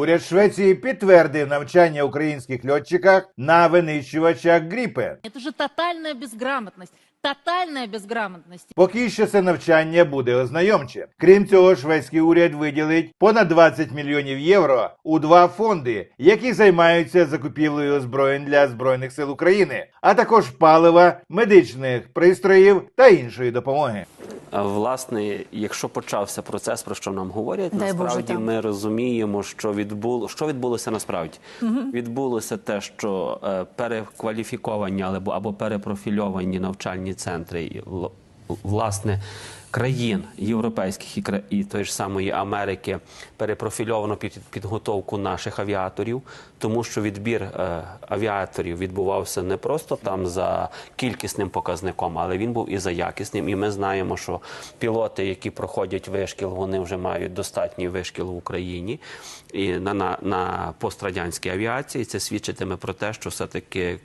Уряд Швеції підтвердив навчання українських льотчиках на винищувачах Гріпен. Це ж тотальна безграмотность. Тотальная безграмотность. Поки що це навчання буде ознайомче. Крім цього, шведський уряд виділить понад 20 мільйонів євро у два фонди, які займаються закупівлею озброєнь для збройних сил України, а також палива, медичних пристроїв та іншої допомоги. Власне, якщо почався процес, про що нам говорять, Дай насправді так. ми розуміємо, що відбуло що відбулося насправді. Відбулося те, що е, перекваліфіковані або, або перепрофільовані навчальні центри і, власне. Країн європейських і, тої ж самої Америки перепрофільовано під підготовку наших авіаторів, тому що відбір е, авіаторів відбувався не просто там за кількісним показником, але він був і за якісним. І ми знаємо, що пілоти, які проходять вишкіл, вони вже мають достатній вишкіл в Україні і на, на, на пострадянській авіації. Це свідчитиме про те, що все-таки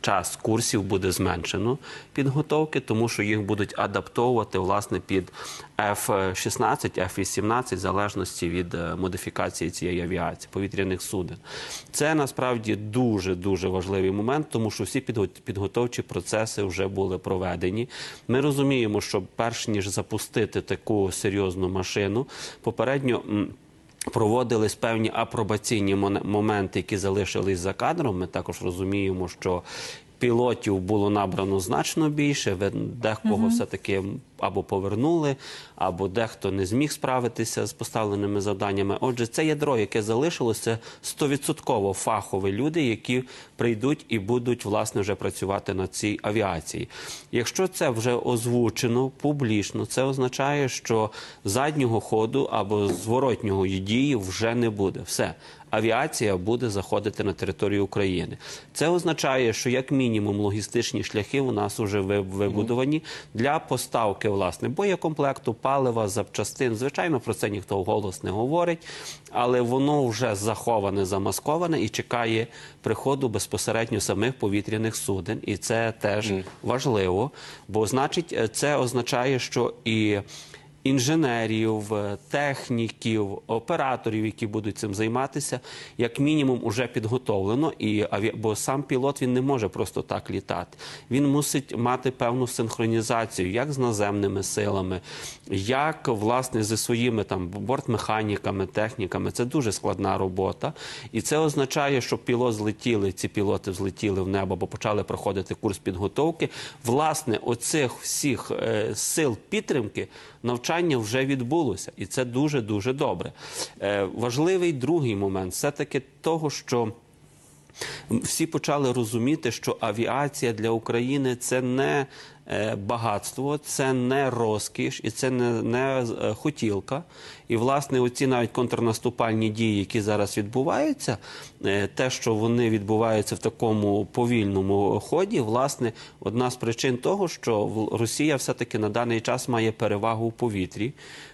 час курсів буде зменшено підготовки, тому що їх будуть адаптовувати власне під F-16, F-18, в залежності від е, модифікації цієї авіації, повітряних суден. Це насправді дуже дуже важливий момент, тому що всі підго- підготовчі процеси вже були проведені. Ми розуміємо, що перш ніж запустити таку серйозну машину, попередньо. Проводились певні апробаційні моменти, які залишились за кадром. Ми також розуміємо, що пілотів було набрано значно більше. Декого все-таки або повернули, або дехто не зміг справитися з поставленими завданнями. Отже, це ядро, яке залишилося, стовідсотково фахові люди, які прийдуть і будуть власне вже працювати на цій авіації. Якщо це вже озвучено публічно, це означає, що заднього ходу або зворотнього дії вже не буде. Все. Авіація буде заходити на територію України. Це означає, що як мінімум логістичні шляхи у нас вже вибудовані для поставки власне боєкомплекту, палива, запчастин. Звичайно, про це ніхто вголос не говорить, але воно вже заховане, замасковане і чекає приходу безпосередньо самих повітряних суден. І це теж важливо, бо значить, це означає, що і інженерів, е, техніків, операторів, які будуть цим займатися, як мінімум уже підготовлено. І бо сам пілот він не може просто так літати. Він мусить мати певну синхронізацію, як з наземними силами, як власне зі своїми там бортмеханіками, техніками. Це дуже складна робота, і це означає, що пілот злетіли. Ці пілоти злетіли в небо, бо почали проходити курс підготовки. Власне, оцих всіх е, сил підтримки навчання вже відбулося, і це дуже дуже добре. Е, важливий другий момент все таки того, що. Всі почали розуміти, що авіація для України це не е, багатство, це не розкіш і це не, не е, хотілка. І, власне, оці навіть контрнаступальні дії, які зараз відбуваються, е, те, що вони відбуваються в такому повільному ході, власне, одна з причин того, що Росія все-таки на даний час має перевагу в повітрі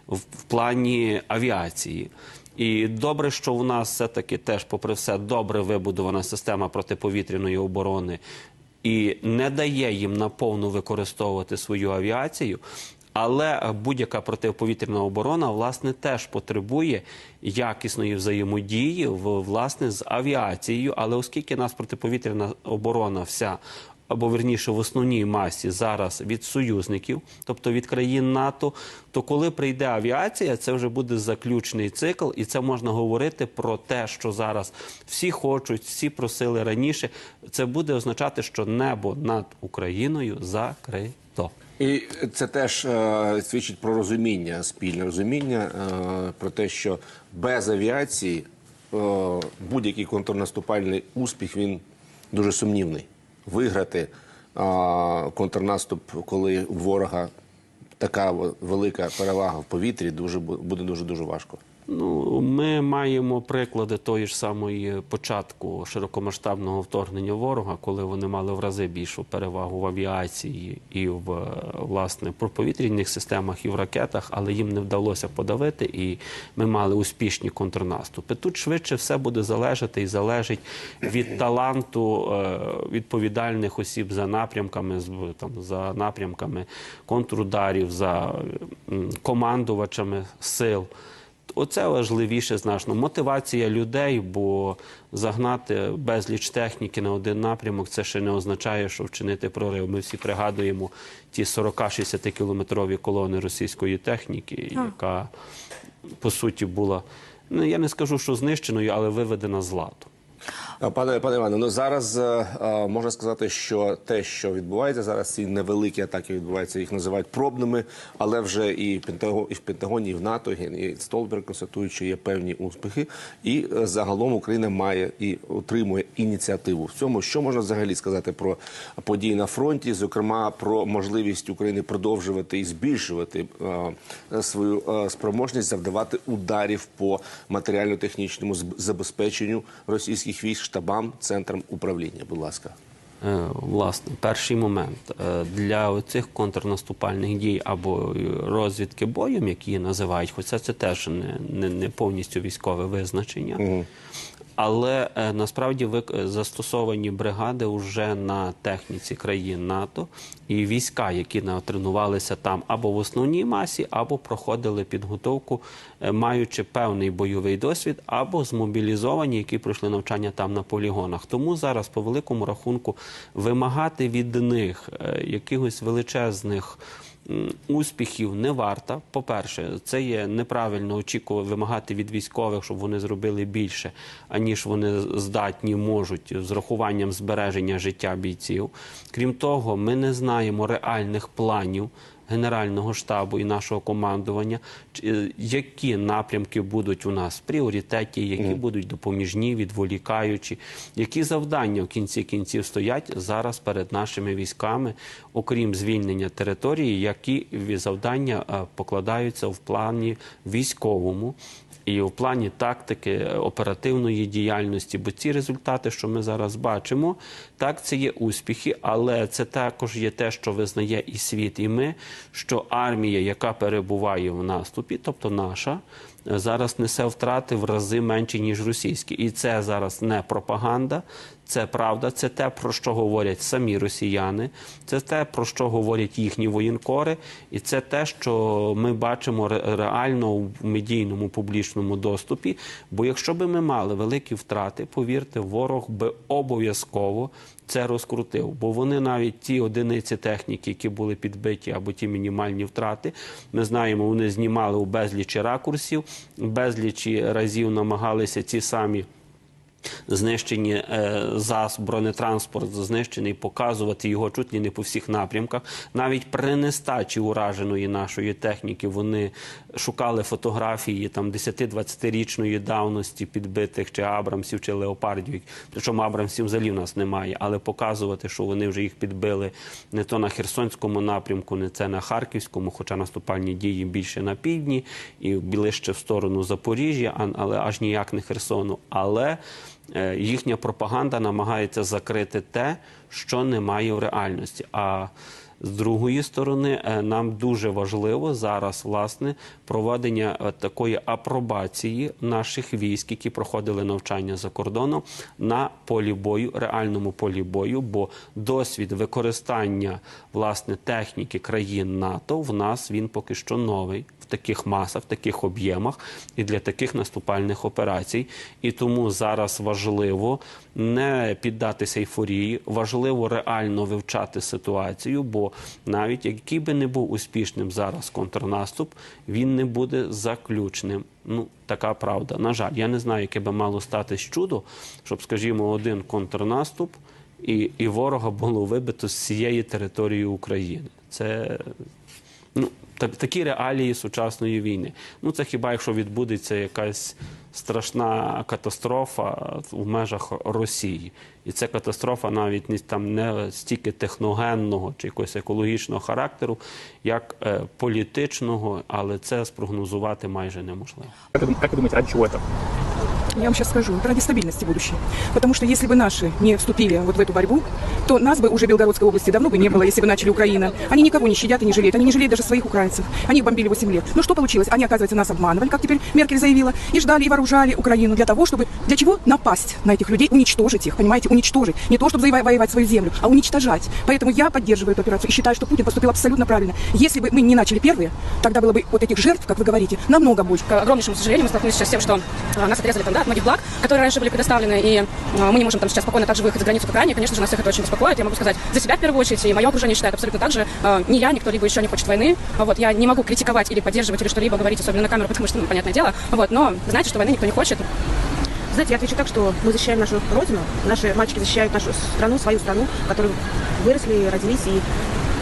в плані авіації. І добре, що у нас все-таки теж, попри все, добре вибудована система протиповітряної оборони і не дає їм наповну використовувати свою авіацію. Але будь-яка протиповітряна оборона власне теж потребує якісної взаємодії в власне з авіацією. Але оскільки нас протиповітряна оборона вся або верніше в основній масі зараз від союзників, тобто від країн НАТО, то коли прийде авіація, це вже буде заключний цикл, і це можна говорити про те, що зараз всі хочуть, всі просили раніше. Це буде означати, що небо над Україною закрито. І це теж е, свідчить про розуміння, спільне розуміння е, про те, що без авіації е, будь-який контрнаступальний успіх він дуже сумнівний. Виграти а, контрнаступ, коли у ворога така велика перевага в повітрі, дуже бу- буде дуже дуже важко. Ну, ми маємо приклади тої ж самої початку широкомасштабного вторгнення ворога, коли вони мали в рази більшу перевагу в авіації і в власне повітряних системах і в ракетах, але їм не вдалося подавити, і ми мали успішні контрнаступи. Тут швидше все буде залежати і залежить від таланту е, відповідальних осіб за напрямками, там за напрямками контрударів, за командувачами сил. Оце важливіше значно. Мотивація людей, бо загнати безліч техніки на один напрямок, це ще не означає, що вчинити прорив. Ми всі пригадуємо ті 40-60 кілометрові колони російської техніки, яка по суті була, ну я не скажу, що знищеною, але виведена з ладу. Пане пане Іване, ну зараз е, е, можна сказати, що те, що відбувається зараз, ці невеликі атаки відбуваються, їх називають пробними, але вже і Пентаго- і в Пентагоні, і в НАТО, і Столберг констатують, що є певні успіхи. І е, загалом Україна має і отримує ініціативу в цьому. Що можна взагалі сказати про події на фронті, зокрема про можливість України продовжувати і збільшувати е, свою е, спроможність завдавати ударів по матеріально-технічному забезпеченню російських військ штабам, центрам управління. Будь ласка. Е, Власне, перший момент Е, для цих контрнаступальних дій або розвідки боєм, які її називають, хоча це теж не, не, не повністю військове визначення. Але е, насправді вик- застосовані бригади вже на техніці країн НАТО і війська, які натренувалися там або в основній масі, або проходили підготовку, е, маючи певний бойовий досвід, або змобілізовані, які пройшли навчання там на полігонах. Тому зараз, по великому рахунку, вимагати від них е, якихось величезних. Успіхів не варта. По-перше, це є неправильно очікувати вимагати від військових, щоб вони зробили більше, аніж вони здатні можуть з рахуванням збереження життя бійців. Крім того, ми не знаємо реальних планів. Генерального штабу і нашого командування, е, які напрямки будуть у нас в пріоритеті, які будуть допоміжні, відволікаючі, які завдання в кінці кінців стоять зараз перед нашими військами, окрім звільнення території, які завдання е, покладаються в плані військовому. І в плані тактики е, оперативної діяльності, бо ці результати, що ми зараз бачимо, так це є успіхи, але це також є те, що визнає і світ, і ми, що армія, яка перебуває в наступі, тобто наша, е, зараз несе втрати в рази менші, ніж російські. І це зараз не пропаганда, це правда, це те, про що говорять самі росіяни, це те, про що говорять їхні воєнкори, і це те, що ми бачимо реально в медійному публічному доступі. Бо якщо би ми мали великі втрати, повірте, ворог би обов'язково це розкрутив. Бо вони навіть ті одиниці техніки, які були підбиті, або ті мінімальні втрати, ми знаємо, вони знімали у безлічі ракурсів, безлічі разів намагалися ці самі. Знищені е, зас, бронетранспорт знищений, показувати його чуть не по всіх напрямках. Навіть при нестачі ураженої нашої техніки вони шукали фотографії там 10-20-річної давності підбитих чи Абрамсів, чи леопардів. Причому Абрамсів взагалі в нас немає, але показувати, що вони вже їх підбили не то на Херсонському напрямку, не це на Харківському, хоча наступальні дії більше на півдні і ближче в сторону Запоріжжя, але аж ніяк не Херсону. Але їхня пропаганда намагається закрити те, що немає в реальності. А з другої сторони, е, нам дуже важливо зараз власне проведення е, такої апробації наших військ, які проходили навчання за кордоном на полі бою, реальному полі бою, бо досвід використання власне техніки країн НАТО в нас він поки що новий таких масах, в таких об'ємах і для таких наступальних операцій. І тому зараз важливо не піддатися ейфорії, важливо реально вивчати ситуацію, бо навіть який би не був успішним зараз контрнаступ, він не буде заключним. Ну, така правда. На жаль, я не знаю, яке би мало статись чудо, щоб, скажімо, один контрнаступ і, і ворога було вибито з цієї території України. Це ну, такі реалії сучасної війни. Ну, це хіба якщо відбудеться якась страшна катастрофа в межах Росії. І це катастрофа навіть не там не стільки техногенного чи якогось екологічного характеру, як е, політичного, але це спрогнозувати майже неможливо. Как вы, как вы думаете, ради чего это? Я вам сейчас скажу, ради стабильности будущей. Потому что если бы наши не вступили вот в эту борьбу, то нас бы уже в Белгородской области давно бы не было, если бы начали Украина. Они никого не щадят и не жалеют. Они не жалеют даже своих украинцев. Они их бомбили 8 лет. Ну что получилось? Они, оказывается, нас обманывали, как теперь Меркель заявила, и ждали, и вооружали Украину для того, чтобы... Для чего? Напасть на этих людей, уничтожить их, понимаете? Уничтожить. Не то, чтобы завоевать свою землю, а уничтожать. Поэтому я поддерживаю эту операцию и считаю, что Путин поступил абсолютно правильно. Если бы мы не начали первые, тогда было бы вот этих жертв, как вы говорите, намного больше. К огромнейшему сожалению, мы столкнулись сейчас с тем, что а, нас отрезали там, да, многих благ, которые раньше были предоставлены, и а, мы не можем там сейчас спокойно также выехать за границу к Украине. Конечно же, нас всех это очень беспокоит. Я могу сказать за себя в первую очередь, и мое окружение считает абсолютно так же. А, ни я, ни кто-либо еще не хочет войны. А, Вот, я не могу критиковать или поддерживать или что-либо говорить, особенно на камеру, потому что, ну, понятное дело. Вот, но знаете, что войны никто не хочет. Знаете, я отвечу так, что мы защищаем нашу родину, наши мальчики защищают нашу страну, свою страну, в которой выросли, родились, и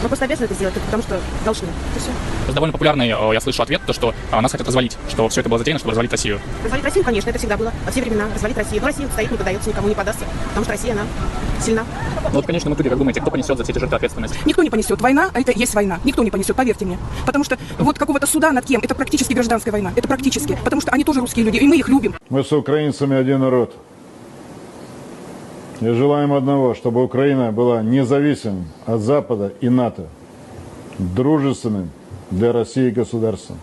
мы просто обязаны это сделать, только потому что должны. Это все. Довольно популярный, э, я слышу ответ, то, что э, нас хотят развалить, что все это было затеяно, чтобы развалить Россию. Развалить Россию, конечно, это всегда было. Во все времена развалить Россию. Но Россия стоит, не поддается, никому не подастся, потому что Россия, она сильна. Ну вот, конечно, мы люди, как думаете, кто понесет за все эти жертвы ответственность? Никто не понесет. Война – это есть война. Никто не понесет, поверьте мне. Потому что вот какого-то суда над кем – это практически гражданская война. Это практически. Потому что они тоже русские люди, и мы их любим. Мы с украинцами один народ. И желаем одного, чтобы Украина была независимым от Запада и НАТО, дружественным для России государством.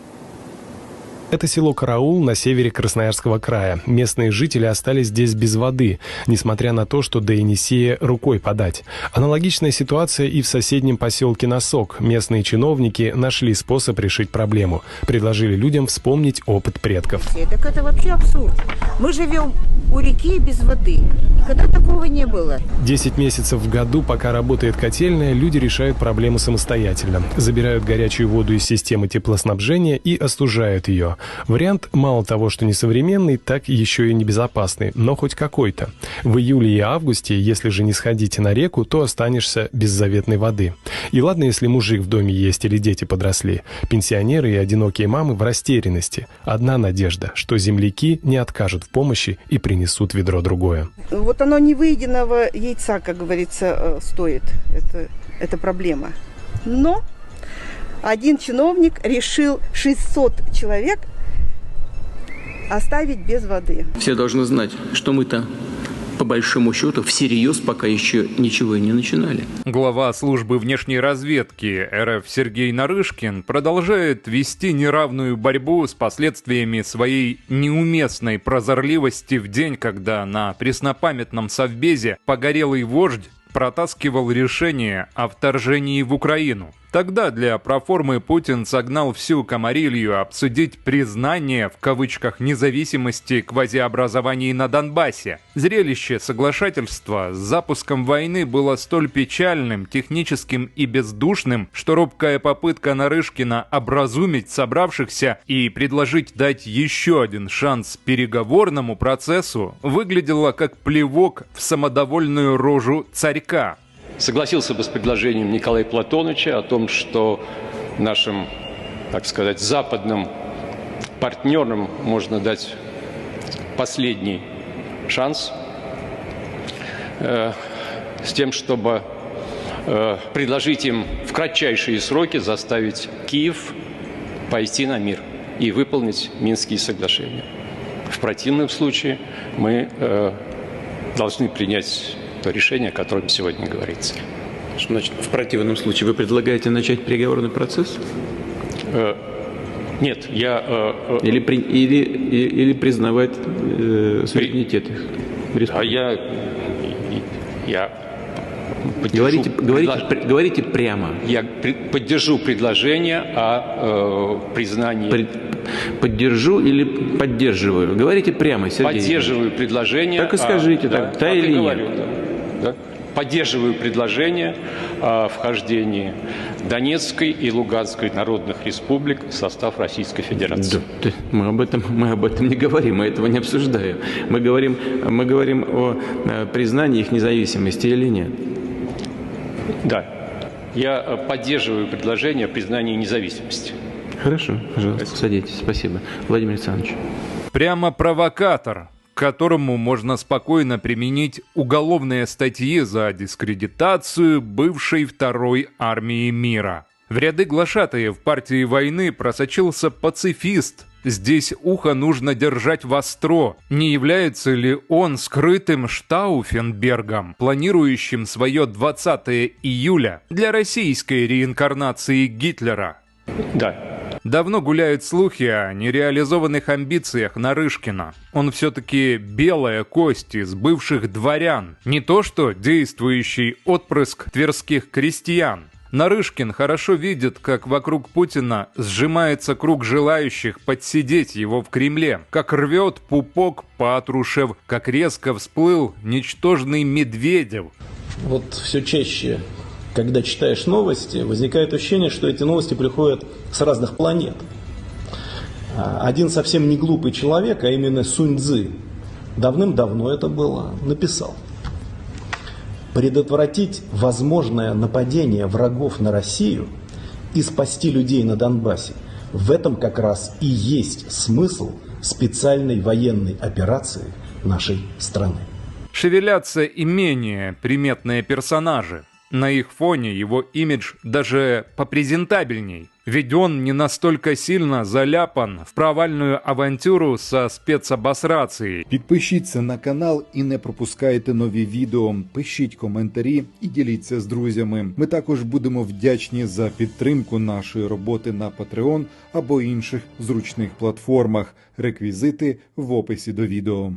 Это село Караул на севере Красноярского края. Местные жители остались здесь без воды, несмотря на то, что до Енисея рукой подать. Аналогичная ситуация и в соседнем поселке Носок. Местные чиновники нашли способ решить проблему. Предложили людям вспомнить опыт предков. Так это вообще абсурд. Мы живем у реки без воды. Никогда такого не было. 10 месяцев в году, пока работает котельная, люди решают проблему самостоятельно. Забирают горячую воду из системы теплоснабжения и остужают ее. Вариант мало того, что несовременный, так еще и небезопасный, но хоть какой-то. В июле и августе, если же не сходите на реку, то останешься без заветной воды. И ладно, если мужик в доме есть или дети подросли. Пенсионеры и одинокие мамы в растерянности. Одна надежда, что земляки не откажут в помощи и принесут ведро другое. Вот оно невыеденного яйца, как говорится, э, стоит. Это, это проблема. Но один чиновник решил 600 человек оставить без воды. Все должны знать, что мы-то по большому счету всерьез пока еще ничего и не начинали. Глава службы внешней разведки РФ Сергей Нарышкин продолжает вести неравную борьбу с последствиями своей неуместной прозорливости в день, когда на преснопамятном совбезе погорелый вождь протаскивал решение о вторжении в Украину. Тогда для проформы Путин согнал всю Комарилью обсудить признание в кавычках независимости квазиобразований на Донбассе. Зрелище соглашательства с запуском войны было столь печальным, техническим и бездушным, что робкая попытка Нарышкина образумить собравшихся и предложить дать еще один шанс переговорному процессу выглядела как плевок в самодовольную рожу царька. Согласился бы с предложением Николая Платоновича о том, что нашим, так сказать, западным партнерам можно дать последний шанс э, с тем, чтобы э, предложить им в кратчайшие сроки заставить Киев пойти на мир и выполнить Минские соглашения. В противном случае мы э, должны принять то решение, о котором сегодня говорится. Что значит, в противном случае вы предлагаете начать переговорный процесс? Э, нет, я... Э, э, или, при, или, или, или признавать э, суверенитет их? А я... Я поддержу, говорите, говорите, предло... говорите прямо. Я поддержу предложение о э, признании... При, поддержу или поддерживаю? Говорите прямо, Сергей. Поддерживаю предложение... Так и скажите, о, так, да, да или нет? говорю, да, да. Поддерживаю предложение о вхождении Донецкой и Луганской народных республик в состав Российской Федерации. Да, мы, об этом, мы об этом не говорим, мы этого не обсуждаем. Мы говорим, мы говорим о признании их независимости или нет. Да. Я поддерживаю предложение о признании независимости. Хорошо, пожалуйста, садитесь. Спасибо. Владимир Александрович. Прямо провокатор, к которому можно спокойно применить уголовные статьи за дискредитацию бывшей второй армии мира. В ряды глашатаев партии войны просочился пацифист, Здесь ухо нужно держать востро. Не является ли он скрытым Штауфенбергом, планирующим свое 20 июля для российской реинкарнации Гитлера? Да, Давно гуляют слухи о нереализованных амбициях Нарышкина. Он все-таки белая кость из бывших дворян, не то что действующий отпрыск тверских крестьян. Нарышкин хорошо видит, как вокруг Путина сжимается круг желающих подсидеть его в Кремле, как рвет пупок Патрушев, как резко всплыл ничтожный Медведев. Вот все чаще, когда читаешь новости, возникает ощущение, что эти новости приходят с разных планет. А, Один совсем не глупый человек, а именно Сунь Цзы, давным-давно это было, написал. Предотвратить возможное нападение врагов на Россию и спасти людей на Донбассе – в этом как раз и есть смысл специальной военной операции нашей страны. Шевелятся и менее приметные персонажи. На их фоне его имидж даже попрезентабельней. Ведь он не настолько сильно заляпан в провальную авантюру со спецобосрацією. Підпишіться на канал і не пропускайте нові відео. Пишіть коментарі і діліться з друзями. Ми також будемо вдячні за підтримку нашої роботи на Patreon або інших зручних платформах. Реквізити в описі до відео.